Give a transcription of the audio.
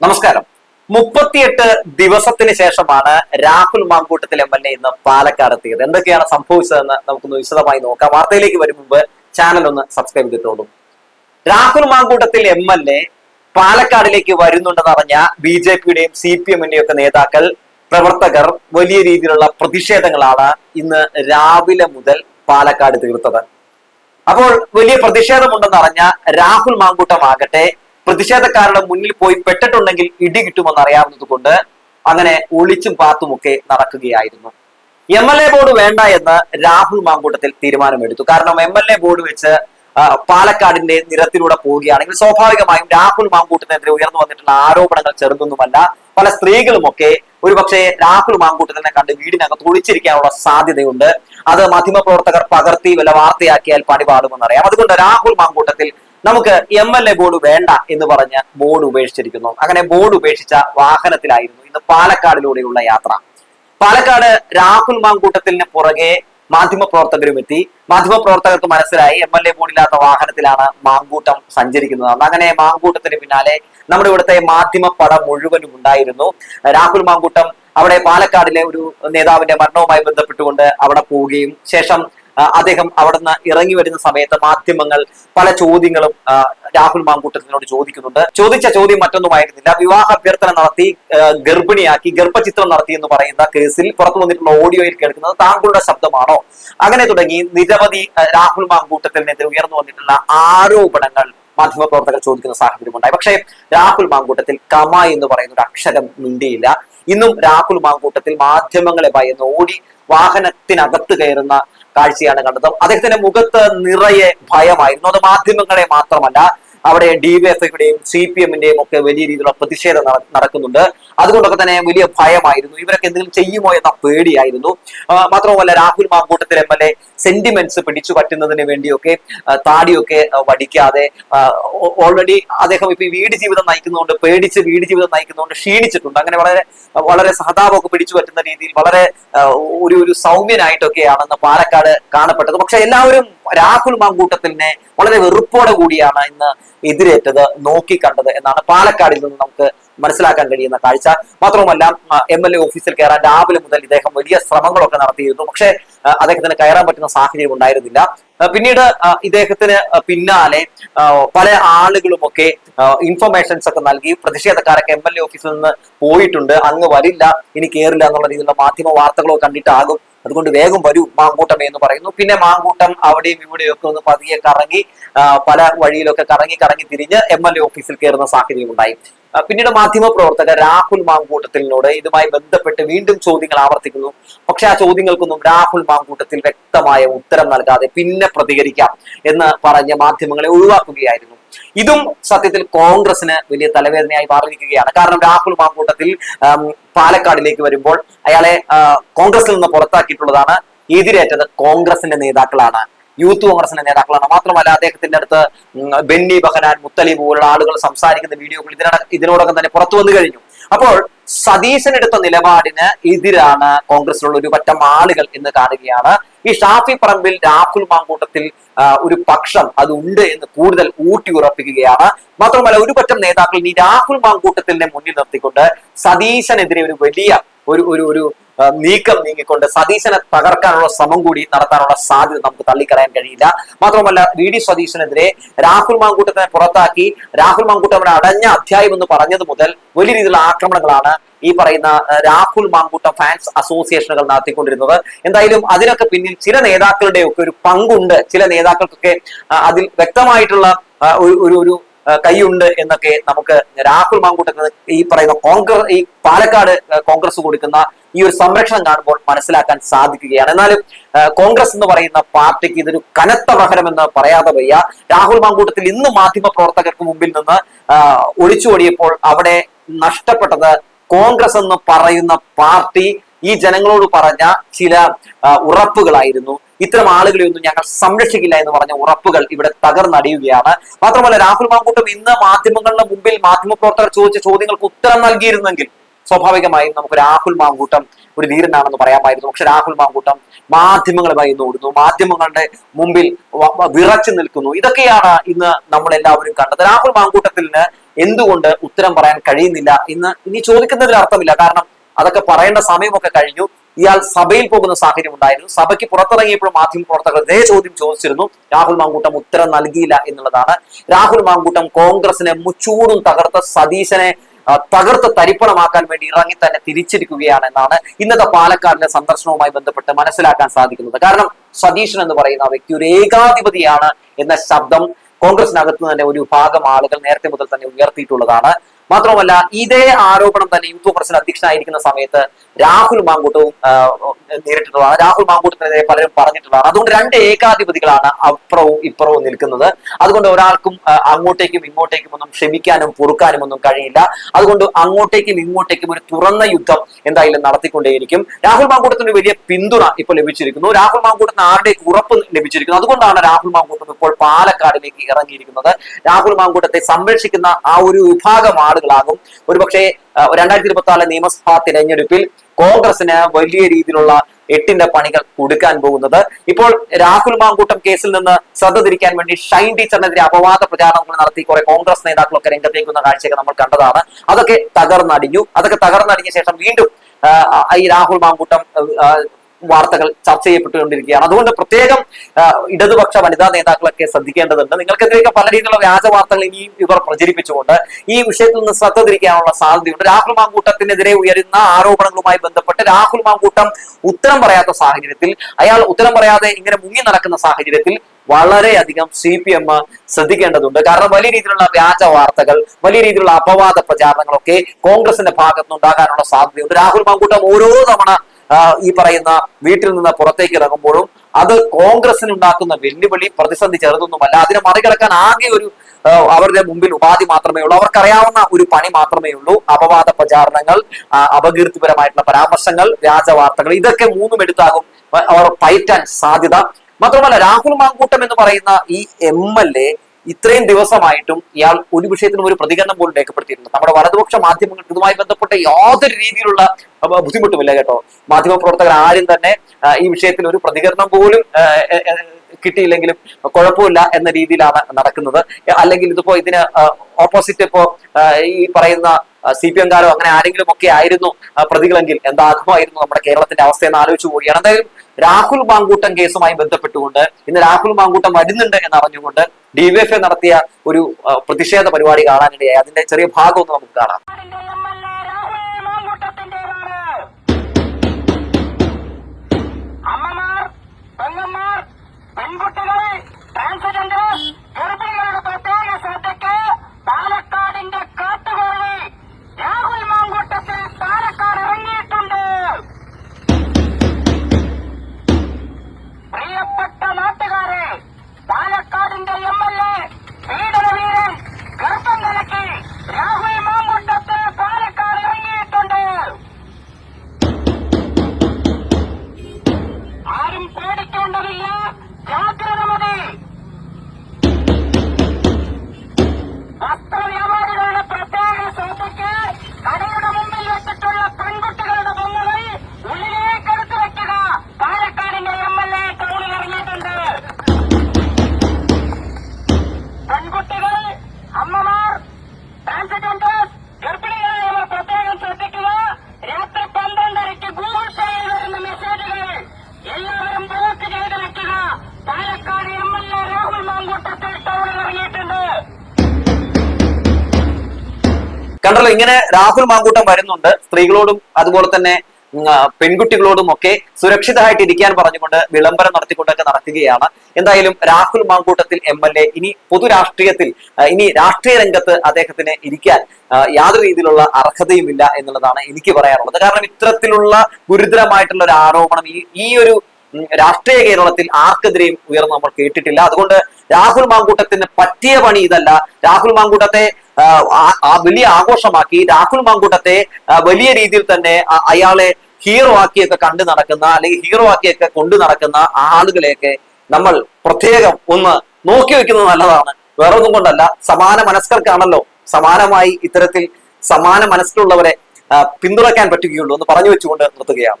നമസ്കാരം. മുപ്പത്തിയെട്ട് ദിവസത്തിന് ശേഷമാണ് Rahul Mamkootathil M L A ഇന്ന് പാലക്കാട് എത്തിയത്. എന്തൊക്കെയാണ് സംഭവിച്ചതെന്ന് നമുക്കൊന്ന് വിശദമായി നോക്കാം. വാർത്തയിലേക്ക് വരും മുമ്പ് ചാനൽ ഒന്ന് സബ്സ്ക്രൈബ് ചെയ്തോളൂ. Rahul Mamkootathil M L A പാലക്കാടിലേക്ക് വരുന്നുണ്ടെന്ന് അറിഞ്ഞ ബി ജെ പിയുടെയും സി പി എമ്മിന്റെയും ഒക്കെ നേതാക്കൾ പ്രവർത്തകർ വലിയ രീതിയിലുള്ള പ്രതിഷേധങ്ങളാണ് ഇന്ന് രാവിലെ മുതൽ പാലക്കാട് തീർത്തത്. അപ്പോൾ വലിയ പ്രതിഷേധമുണ്ടെന്ന് അറിഞ്ഞ രാഹുൽ മാങ്കൂട്ടമാകട്ടെ പ്രതിഷേധക്കാരുടെ മുന്നിൽ പോയി പെട്ടിട്ടുണ്ടെങ്കിൽ ഇടി കിട്ടുമെന്ന് അറിയാവുന്നത് കൊണ്ട് അങ്ങനെ ഒളിച്ചും പാത്തുമൊക്കെ നടക്കുകയായിരുന്നു. എം എൽ എ ബോർഡ് വേണ്ട എന്ന് രാഹുൽ മാങ്കൂട്ടത്തിൽ തീരുമാനമെടുത്തു. കാരണം എം എൽ എ ബോർഡ് വെച്ച് പാലക്കാടിന്റെ നിരത്തിലൂടെ പോവുകയാണെങ്കിൽ സ്വാഭാവികമായും രാഹുൽ മാങ്കൂട്ടത്തിനെതിരെ ഉയർന്നു വന്നിട്ടുള്ള ആരോപണങ്ങൾ ചെറുതൊന്നുമല്ല. പല സ്ത്രീകളുമൊക്കെ ഒരുപക്ഷെ രാഹുൽ മാങ്കൂട്ടത്തിനെ കണ്ട് വീടിനകത്ത് ഒളിച്ചിരിക്കാനുള്ള സാധ്യതയുണ്ട്. അത് മാധ്യമപ്രവർത്തകർ പകർത്തി വല്ല വാർത്തയാക്കിയാൽ പണിപാടുമെന്നറിയാം അതുകൊണ്ട് രാഹുൽ മാങ്കൂട്ടത്തിൽ നമുക്ക് എം എൽ എ ബോർഡ് വേണ്ട എന്ന് പറഞ്ഞ് ബോർഡ് ഉപേക്ഷിച്ചിരിക്കുന്നു. അങ്ങനെ ബോർഡ് ഉപേക്ഷിച്ച വാഹനത്തിലായിരുന്നു ഇന്ന് പാലക്കാടിലൂടെയുള്ള യാത്ര. പാലക്കാട് രാഹുൽ മാങ്കൂട്ടത്തിന് പുറകെ മാധ്യമപ്രവർത്തകരും എത്തി മാധ്യമപ്രവർത്തകർക്ക് മനസ്സിലായി എം എൽ എ ബോർഡില്ലാത്ത വാഹനത്തിലാണ് മാങ്കൂട്ടം സഞ്ചരിക്കുന്നത്. അങ്ങനെ മാങ്കൂട്ടത്തിന് പിന്നാലെ നമ്മുടെ ഇവിടുത്തെ മാധ്യമ പട മുഴുവനും ഉണ്ടായിരുന്നു. രാഹുൽ മാങ്കൂട്ടം അവിടെ പാലക്കാടിലെ ഒരു നേതാവിന്റെ മരണവുമായി ബന്ധപ്പെട്ടുകൊണ്ട് അവിടെ പോവുകയും ശേഷം അദ്ദേഹം അവിടുന്ന് ഇറങ്ങി വരുന്ന സമയത്ത് മാധ്യമങ്ങൾ പല ചോദ്യങ്ങളും രാഹുൽ മാങ്കൂട്ടത്തിനോട് ചോദിക്കുന്നുണ്ട്. ചോദിച്ച ചോദ്യം മറ്റൊന്നുമായിരുന്നില്ല. വിവാഹ അഭ്യർത്ഥന നടത്തി ഗർഭിണിയാക്കി ഗർഭചിത്രം നടത്തി എന്ന് പറയുന്ന കേസിൽ പുറത്തു വന്നിട്ടുള്ള ഓഡിയോയിൽ കേൾക്കുന്നത് താങ്കളുടെ ശബ്ദമാണോ? അങ്ങനെ തുടങ്ങി നിരവധി രാഹുൽ മാങ്കൂട്ടത്തിനെതിരെ ഉയർന്നു വന്നിട്ടുള്ള ആരോപണങ്ങൾ മാധ്യമപ്രവർത്തകർ ചോദിക്കുന്ന സാഹചര്യമുണ്ടായി. പക്ഷേ രാഹുൽ മാങ്കൂട്ടത്തിൽ കമ എന്ന് പറയുന്ന ഒരു അക്ഷരം മിണ്ടിയില്ല. ഇന്നും രാഹുൽ മാങ്കൂട്ടത്തിൽ മാധ്യമങ്ങളെ ഭയന്ന് ഓടി വാഹനത്തിനകത്ത് കയറുന്ന കാഴ്ചയാണ് കണ്ടത്. അദ്ദേഹത്തിന്റെ മുഖത്ത് നിറയെ ഭയമായിരുന്നു. അത് മാധ്യമങ്ങളെ മാത്രമല്ല അവിടെ ഡിവൈഎഫ്ഐയുടെയും സി പി എമ്മിന്റെയും ഒക്കെ വലിയ രീതിയിലുള്ള പ്രതിഷേധം നടക്കുന്നുണ്ട്. അതുകൊണ്ടൊക്കെ തന്നെ വലിയ ഭയമായിരുന്നു. ഇവരൊക്കെ എന്തെങ്കിലും ചെയ്യുമോ എന്ന പേടിയായിരുന്നു. മാത്രമല്ല Rahul Mamkootathil M L A sentiments പിടിച്ചു പറ്റുന്നതിന് വേണ്ടിയൊക്കെ താടിയൊക്കെ വടിക്കാതെ ഓൾറെഡി അദ്ദേഹം ഇപ്പൊ വീട് ജീവിതം നയിക്കുന്നതുകൊണ്ട് പേടിച്ച് വീട് ജീവിതം നയിക്കുന്നതുകൊണ്ട് ക്ഷീണിച്ചിട്ടുണ്ട്. അങ്ങനെ വളരെ വളരെ സഹതാപമൊക്കെ പിടിച്ചു പറ്റുന്ന രീതിയിൽ വളരെ ഒരു ഒരു സൗമ്യനായിട്ടൊക്കെയാണെന്ന് പാലക്കാട് കാണപ്പെട്ടത്. പക്ഷെ എല്ലാവരും രാഹുൽ മാങ്കൂട്ടത്തിനെ വളരെ വെറുപ്പോടെ കൂടിയാണ് ഇന്ന് എതിരേറ്റത് നോക്കിക്കണ്ടത് എന്നാണ് പാലക്കാടിൽ നിന്ന് നമുക്ക് മനസ്സിലാക്കാൻ കഴിയുന്ന കാഴ്ച. മാത്രവുമല്ല എം എൽ എ ഓഫീസിൽ കയറാൻ രാവിലെ മുതൽ ഇദ്ദേഹം വലിയ ശ്രമങ്ങളൊക്കെ നടത്തിയിരുന്നു. പക്ഷേ അദ്ദേഹത്തിന് കയറാൻ പറ്റുന്ന സാഹചര്യം ഉണ്ടായിരുന്നില്ല. പിന്നീട് ഇദ്ദേഹത്തിന് പിന്നാലെ പല ആളുകളുമൊക്കെ ഇൻഫർമേഷൻസ് ഒക്കെ നൽകി. പ്രതിഷേധക്കാരൊക്കെ എം എൽ എ ഓഫീസിൽ നിന്ന് പോയിട്ടുണ്ട്. അങ്ങ് വരില്ല ഇനി കയറില്ല എന്നുള്ള രീതിയിലുള്ള മാധ്യമ വാർത്തകളോ കണ്ടിട്ടാകും അതുകൊണ്ട് വേഗം വരൂ മാങ്കൂട്ടം എന്ന് പറയുന്നു. പിന്നെ മാങ്കൂട്ടം അവിടെയും ഇവിടെയും ഒക്കെ ഒന്ന് പതിയെ കറങ്ങി പല വഴിയിലൊക്കെ കറങ്ങി കറങ്ങി തിരിഞ്ഞ് എം എൽ എ ഓഫീസിൽ കയറുന്ന സാഹചര്യം ഉണ്ടായി. പിന്നീട് മാധ്യമ പ്രവർത്തകർ രാഹുൽ മാങ്കൂട്ടത്തിനോട് ഇതുമായി ബന്ധപ്പെട്ട് വീണ്ടും ചോദ്യങ്ങൾ ആവർത്തിക്കുന്നു. പക്ഷെ ആ ചോദ്യങ്ങൾക്കൊന്നും രാഹുൽ മാങ്കൂട്ടത്തിൽ വ്യക്തമായ ഉത്തരം നൽകാതെ പിന്നെ പ്രതികരിക്കാം എന്ന് പറഞ്ഞ മാധ്യമങ്ങളെ ഒഴിവാക്കുകയായിരുന്നു. ഇതും സത്യത്തിൽ കോൺഗ്രസിന് വലിയ തലവേദനയായി മാറിയിരിക്കുകയാണ്. കാരണം രാഹുൽ മാങ്കൂട്ടത്തിൽ പാലക്കാടിലേക്ക് വരുമ്പോൾ അയാളെ കോൺഗ്രസിൽ നിന്ന് പുറത്താക്കിയിട്ടുള്ളതാണ് എതിരേറ്റത് കോൺഗ്രസിന്റെ നേതാക്കളാണ്. യൂത്ത് കോൺഗ്രസിന്റെ നേതാക്കളാണ്. മാത്രമല്ല അദ്ദേഹത്തിന്റെ അടുത്ത് ബെന്നി ബഹനാൻ മുത്തലി പോലുള്ള ആളുകൾ സംസാരിക്കുന്ന വീഡിയോകൾ ഇതിനട ഇതിനോടകം തന്നെ പുറത്തു വന്നു കഴിഞ്ഞു. അപ്പോൾ സതീശൻ എടുത്ത നിലപാടിന് എതിരാണ് കോൺഗ്രസിലുള്ള ഒരു പറ്റം ആളുകൾ എന്ന് കാണുകയാണ്. ഈ ഷാഫി പറമ്പിൽ രാഹുൽ മാങ്കൂട്ടത്തിൽ ഒരു പക്ഷം അത് ഉണ്ട് എന്ന് കൂടുതൽ ഊട്ടി ഉറപ്പിക്കുകയാണ്. മാത്രമല്ല ഒരു പറ്റം നേതാക്കൾ ഈ രാഹുൽ മാങ്കൂട്ടത്തിനെ മുന്നിൽ നിർത്തിക്കൊണ്ട് സതീശനെതിരെ ഒരു വലിയ ഒരു ഒരു നീക്കം നീങ്ങിക്കൊണ്ട് സതീശനെ തകർക്കാനുള്ള ശ്രമം കൂടി നടത്താനുള്ള സാധ്യത നമുക്ക് തള്ളിക്കളയാൻ കഴിയില്ല. മാത്രമല്ല വി ഡി സതീശനെതിരെ രാഹുൽ മാങ്കൂട്ടത്തിനെ പുറത്താക്കി രാഹുൽ മാങ്കൂട്ടം അടഞ്ഞ അധ്യായം എന്ന് പറഞ്ഞത് മുതൽ വലിയ രീതിയിലുള്ള ആക്രമണങ്ങളാണ് ഈ പറയുന്ന രാഹുൽ മാങ്കൂട്ടം ഫാൻസ് അസോസിയേഷനുകൾ നടത്തിക്കൊണ്ടിരുന്നത്. എന്തായാലും അതിനൊക്കെ പിന്നിൽ ചില നേതാക്കളുടെയൊക്കെ ഒരു പങ്കുണ്ട്. ചില നേതാക്കൾക്കൊക്കെ അതിൽ വ്യക്തമായിട്ടുള്ള ഒരു ഒരു കൈയുണ്ട് എന്നൊക്കെ നമുക്ക് രാഹുൽ മാങ്കൂട്ടത്തിന് ഈ പറയുന്ന കോൺഗ്രസ് ഈ പാലക്കാട് കോൺഗ്രസ് കൊടുക്കുന്ന ഈ ഒരു സംരക്ഷണം കാണുമ്പോൾ മനസ്സിലാക്കാൻ സാധിക്കുകയാണ്. എന്നാലും കോൺഗ്രസ് എന്ന് പറയുന്ന പാർട്ടിക്ക് ഇതൊരു കനത്ത പ്രഹരമെന്ന് പറയാതെ വയ്യ. രാഹുൽ മാങ്കൂട്ടത്തിൽ ഇന്ന് മാധ്യമ പ്രവർത്തകർക്ക് മുമ്പിൽ നിന്ന് ഒളിച്ചോടിയപ്പോൾ അവിടെ നഷ്ടപ്പെട്ടത് കോൺഗ്രസ് എന്ന് പറയുന്ന പാർട്ടി ഈ ജനങ്ങളോട് പറഞ്ഞ ചില ഉറപ്പുകളായിരുന്നു. ഇത്തരം ആളുകളെയൊന്നും ഞങ്ങൾ സംരക്ഷിക്കില്ല എന്ന് പറഞ്ഞ ഉറപ്പുകൾ ഇവിടെ തകർന്നടിയുകയാണ്. മാത്രമല്ല രാഹുൽ മാങ്കൂട്ടം ഇന്ന് മാധ്യമങ്ങളുടെ മുമ്പിൽ മാധ്യമപ്രവർത്തകർ ചോദിച്ച ചോദ്യങ്ങൾക്ക് ഉത്തരം നൽകിയിരുന്നെങ്കിൽ സ്വാഭാവികമായും നമുക്ക് രാഹുൽ മാങ്കൂട്ടം ഒരു വീരനാണെന്ന് പറയാമായിരുന്നു. പക്ഷെ രാഹുൽ മാങ്കൂട്ടം മാധ്യമങ്ങളുമായി ഇന്ന് ഓടുന്നു. മാധ്യമങ്ങളുടെ മുമ്പിൽ വിറച്ചു നിൽക്കുന്നു. ഇതൊക്കെയാണ് ഇന്ന് നമ്മൾ എല്ലാവരും കണ്ടത്. രാഹുൽ മാങ്കൂട്ടത്തിന് എന്തുകൊണ്ട് ഉത്തരം പറയാൻ കഴിയുന്നില്ല ഇന്ന് ഇനി ചോദിക്കുന്നതിൽ അർത്ഥമില്ല. കാരണം അതൊക്കെ പറയേണ്ട സമയമൊക്കെ കഴിഞ്ഞു. ഇയാൾ സഭയിൽ പോകുന്ന സാഹചര്യം ഉണ്ടായിരുന്നു. സഭയ്ക്ക് പുറത്തിറങ്ങിയപ്പോൾ മാധ്യമ പ്രവർത്തകർ ഇതേ ചോദ്യം ചോദിച്ചിരുന്നു. രാഹുൽ മാങ്കൂട്ടം ഉത്തരം നൽകിയില്ല എന്നുള്ളതാണ്. രാഹുൽ മാങ്കൂട്ടം കോൺഗ്രസിനെ മുച്ചൂടും തകർത്ത സതീശനെ തകർത്ത് തരിപ്പണമാക്കാൻ വേണ്ടി ഇറങ്ങി തന്നെ തിരിച്ചിരിക്കുകയാണ് എന്നാണ് ഇന്നത്തെ പാലക്കാടിലെ സന്ദർശനവുമായി ബന്ധപ്പെട്ട് മനസ്സിലാക്കാൻ സാധിക്കുന്നത്. കാരണം സതീശൻ എന്ന് പറയുന്ന വ്യക്തി ഒരു ഏകാധിപതിയാണ് എന്ന ശബ്ദം കോൺഗ്രസിനകത്ത് തന്നെ ഒരു ഭാഗം ആളുകൾ നേരത്തെ മുതൽ തന്നെ ഉയർത്തിയിട്ടുള്ളതാണ്. മാത്രമല്ല ഇതേ ആരോപണം തന്നെ യൂത്ത് കോൺഗ്രസിന് അധ്യക്ഷനായിരിക്കുന്ന സമയത്ത് രാഹുൽ മാങ്കൂട്ടവും നേരിട്ടിട്ടുള്ളതാണ് രാഹുൽ മാങ്കൂട്ടത്തിനെതിരെ പലരും പറഞ്ഞിട്ടുള്ളതാണ്. അതുകൊണ്ട് രണ്ട് ഏകാധിപതികളാണ് അപ്പുറവും ഇപ്പുറവും നിൽക്കുന്നത്. അതുകൊണ്ട് ഒരാൾക്കും അങ്ങോട്ടേക്കും ഇങ്ങോട്ടേക്കും ഒന്നും ക്ഷമിക്കാനും പൊറുക്കാനും ഒന്നും കഴിയില്ല. അതുകൊണ്ട് അങ്ങോട്ടേക്കും ഇങ്ങോട്ടേക്കും ഒരു തുറന്ന യുദ്ധം എന്തായാലും നടത്തിക്കൊണ്ടേയിരിക്കും. രാഹുൽ മാങ്കൂട്ടത്തിന് വലിയ പിന്തുണ ഇപ്പോൾ ലഭിച്ചിരിക്കുന്നു. രാഹുൽ മാങ്കൂട്ടത്തിന് ആരുടെ ഉറപ്പ് ലഭിച്ചിരിക്കുന്നു? അതുകൊണ്ടാണ് രാഹുൽ മാങ്കൂട്ടം ഇപ്പോൾ പാലക്കാടിലേക്ക് ഇറങ്ങിയിരിക്കുന്നത്. രാഹുൽ മാങ്കൂട്ടത്തെ സംരക്ഷിക്കുന്ന ആ ഒരു വിഭാഗം ആളുകളാകും ഒരുപക്ഷെ രണ്ടായിരത്തി ഇരുപത്തി നാല് നിയമസഭാ തിരഞ്ഞെടുപ്പിൽ കോൺഗ്രസിന് വലിയ രീതിയിലുള്ള എട്ടിന്റെ പണികൾ കൊടുക്കാൻ പോകുന്നത്. ഇപ്പോൾ രാഹുൽ മാങ്കൂട്ടം കേസിൽ നിന്ന് ശ്രദ്ധ തിരിക്കാൻ വേണ്ടി ഷൈൻ ടീച്ചറിനെതിരെ അപവാദ പ്രചാരണങ്ങൾ നടത്തി കുറെ കോൺഗ്രസ് നേതാക്കളൊക്കെ രംഗത്തേക്ക് വന്ന കാഴ്ചയൊക്കെ നമ്മൾ കണ്ടതാണ്. അതൊക്കെ തകർന്നടിഞ്ഞു. അതൊക്കെ തകർന്നടിഞ്ഞ ശേഷം വീണ്ടും ഈ രാഹുൽ മാങ്കൂട്ടം വാർത്തകൾ ചർച്ച ചെയ്യപ്പെട്ടുകൊണ്ടിരിക്കുകയാണ്. അതുകൊണ്ട് പ്രത്യേകം ഇടതുപക്ഷ വനിതാ നേതാക്കളൊക്കെ ശ്രദ്ധിക്കേണ്ടതുണ്ട്. നിങ്ങൾക്കെതിരെയൊക്കെ പല രീതിയിലുള്ള വ്യാജ വാർത്തകൾ ഇനിയും ഇവർ പ്രചരിപ്പിച്ചുകൊണ്ട് ഈ വിഷയത്തിൽ നിന്ന് ശ്രദ്ധ തിരിക്കാനുള്ള സാധ്യതയുണ്ട്. രാഹുൽ മാങ്കൂട്ടത്തിനെതിരെ ഉയരുന്ന ആരോപണങ്ങളുമായി ബന്ധപ്പെട്ട് രാഹുൽ മാങ്കൂട്ടം ഉത്തരം പറയാത്ത സാഹചര്യത്തിൽ അയാൾ ഉത്തരം പറയാതെ ഇങ്ങനെ മുങ്ങി നടക്കുന്ന സാഹചര്യത്തിൽ വളരെയധികം സി പി എം ശ്രദ്ധിക്കേണ്ടതുണ്ട്. കാരണം വലിയ രീതിയിലുള്ള വ്യാജ വാർത്തകൾ വലിയ രീതിയിലുള്ള അപവാദ പ്രചാരണങ്ങളൊക്കെ കോൺഗ്രസിന്റെ ഭാഗത്തുനിന്ന് ഉണ്ടാകാനുള്ള സാധ്യതയുണ്ട്. രാഹുൽ മാങ്കൂട്ടം ഓരോ തവണ ഈ പറയുന്ന വീട്ടിൽ നിന്ന് പുറത്തേക്ക് ഇറങ്ങുമ്പോഴും അത് കോൺഗ്രസിന് ഉണ്ടാക്കുന്ന വെല്ലുവിളി പ്രതിസന്ധി ചെറുതൊന്നുമല്ല. അതിനെ മറികടക്കാൻ ആകെ ഒരു അവരുടെ മുമ്പിൽ ഉപാധി മാത്രമേ ഉള്ളൂ. അവർക്കറിയാവുന്ന ഒരു പണി മാത്രമേ ഉള്ളൂ. അപവാദ പ്രചാരണങ്ങൾ അപകീർത്തിപരമായിട്ടുള്ള പരാമർശങ്ങൾ വ്യാജ വാർത്തകൾ ഇതൊക്കെ മൂന്നും എടുത്താകും അവർ പയറ്റാൻ സാധ്യത. മാത്രമല്ല രാഹുൽ മാങ്കൂട്ടം എന്ന് പറയുന്ന ഈ എം എൽ എ ഇത്രയും ദിവസമായിട്ടും ഇയാൾ ഒരു വിഷയത്തിനും ഒരു പ്രതികരണം പോലും രേഖപ്പെടുത്തിയിട്ടുണ്ട് നമ്മുടെ വലതുപക്ഷ മാധ്യമങ്ങൾ ഇതുമായി ബന്ധപ്പെട്ട യാതൊരു രീതിയിലുള്ള ബുദ്ധിമുട്ടുമില്ല കേട്ടോ. മാധ്യമ പ്രവർത്തകർ ആരും തന്നെ ഈ വിഷയത്തിൽ ഒരു പ്രതികരണം പോലും കിട്ടിയില്ലെങ്കിലും കുഴപ്പമില്ല എന്ന രീതിയിലാണ് നടക്കുന്നത്. അല്ലെങ്കിൽ ഇതിപ്പോ ഇതിന് ഓപ്പോസിറ്റ് ഇപ്പോ ഈ പറയുന്ന സി പി എംകാരോ അങ്ങനെ ആരെങ്കിലും ഒക്കെ ആയിരുന്നു പ്രതികളെങ്കിൽ എന്താകുമായിരുന്നു നമ്മുടെ കേരളത്തിന്റെ അവസ്ഥ എന്ന് ആലോചിച്ചു പോവുകയാണ്. എന്തായാലും രാഹുൽ മാങ്കൂട്ടം കേസുമായി ബന്ധപ്പെട്ടുകൊണ്ട് ഇന്ന് രാഹുൽ മാങ്കൂട്ടം വരുന്നുണ്ട് എന്ന് അറിഞ്ഞുകൊണ്ട് ഡിവൈഎഫ്ഐ നടത്തിയ ഒരു പ്രതിഷേധ പരിപാടി കാണാനിടയായി. അതിന്റെ ചെറിയ ഭാഗം ഒന്ന് നമുക്ക് കാണാം. പെൺകുട്ടികളെ ട്രാൻസ്ജെൻഡർ ഗർഭിണികളുടെ പ്രത്യേക ശ്രദ്ധയ്ക്ക് പാലക്കാടിന്റെ കാട്ടുകോഴി രാഹുൽ മാങ്കൂട്ടത്തിൽ പാലക്കാട് ഇറങ്ങിയിട്ടുണ്ട് പ്രിയപ്പെട്ട നാട്ടുകാരെ പാലക്കാടിന്റെ എം എൽ എ പീഡനവീരൻ ഗർഭം നിലക്കി രാഹുൽ മാങ്കൂട്ടത്തിൽ പാലക്കാട് ഇറങ്ങിയിട്ടുണ്ട് ആരും പേടിക്കേണ്ടതില്ല ജാഗ്രത മതി വസ്ത്രവ്യാപാരികളുടെ പ്രത്യേക ശ്രദ്ധയ്ക്ക് കടയുടെ മുമ്പിൽ വെച്ചിട്ടുള്ള പെൺകുട്ടികളുടെ ബൊമ്മകൾ ഉള്ളിലേക്ക് എടുത്തു വെക്കുക പാലക്കാടിന്റെ എം എൽ എ ടൗണിൽ ഇറങ്ങിയിട്ടുണ്ട് പെൺകുട്ടികൾ അമ്മമാർ ട്രാൻസ്ജെൻഡേഴ്സ് ഗർഭിണികളായവർ പ്രത്യേകം ശ്രദ്ധിക്കുക രാത്രി പന്ത്രണ്ടരയ്ക്ക് ഗൂഗിൾ പേയിൽ വരുന്ന മെസ്സേജുകൾ എല്ലാവരും ബ്ലോക്ക് ചെയ്ത് വെക്കുക Palakkad M L A Rahul Mamkootathil ടൗണിൽ ഇറങ്ങിയിട്ടുണ്ട് കണ്ടല്ലോ ഇങ്ങനെ രാഹുൽ മാങ്കൂട്ടം വരുന്നുണ്ട്. സ്ത്രീകളോടും അതുപോലെ തന്നെ പെൺകുട്ടികളോടും ഒക്കെ സുരക്ഷിതമായിട്ട് ഇരിക്കാൻ പറഞ്ഞുകൊണ്ട് വിളംബരം നടത്തിക്കൊണ്ടൊക്കെ നടക്കുകയാണ്. എന്തായാലും Rahul Mamkootathil M L A ഇനി പൊതുരാഷ്ട്രീയത്തിൽ രാഷ്ട്രീയത്തിൽ ഇനി രാഷ്ട്രീയ രംഗത്ത് അദ്ദേഹത്തിന് ഇരിക്കാൻ യാതൊരു രീതിയിലുള്ള അർഹതയുമില്ല എന്നുള്ളതാണ് എനിക്ക് പറയാനുള്ളത്. കാരണം ഇത്തരത്തിലുള്ള ഗുരുതരമായിട്ടുള്ള ഒരു ആരോപണം ഈ ഈ ഒരു രാഷ്ട്രീയ കേരളത്തിൽ ആർക്കെതിരെയും ഉയർന്ന് നമ്മൾ കേട്ടിട്ടില്ല. അതുകൊണ്ട് രാഹുൽ മാങ്കൂട്ടത്തിന് പറ്റിയ പണി ഇതല്ല. രാഹുൽ മാങ്കൂട്ടത്തെ ആ, വലിയ ആഘോഷമാക്കി രാഹുൽ മാങ്കൂട്ടത്തെ വലിയ രീതിയിൽ തന്നെ അയാളെ ഹീറോ ആക്കിയൊക്കെ കണ്ടു നടക്കുന്ന അല്ലെങ്കിൽ ഹീറോ ആക്കിയൊക്കെ കൊണ്ടു നടക്കുന്ന ആളുകളെയൊക്കെ നമ്മൾ പ്രത്യേകം ഒന്ന് നോക്കി വെക്കുന്നത് നല്ലതാണ്. വേറൊന്നും കൊണ്ടല്ല സമാന മനസ്കർക്കാണല്ലോ സമാനമായി ഇത്തരത്തിൽ സമാന മനസ്സിലുള്ളവരെ പിന്തുണയ്ക്കാൻ പറ്റുകയുള്ളൂ എന്ന് പറഞ്ഞു വെച്ചുകൊണ്ട് നിർത്തുകയാണ്.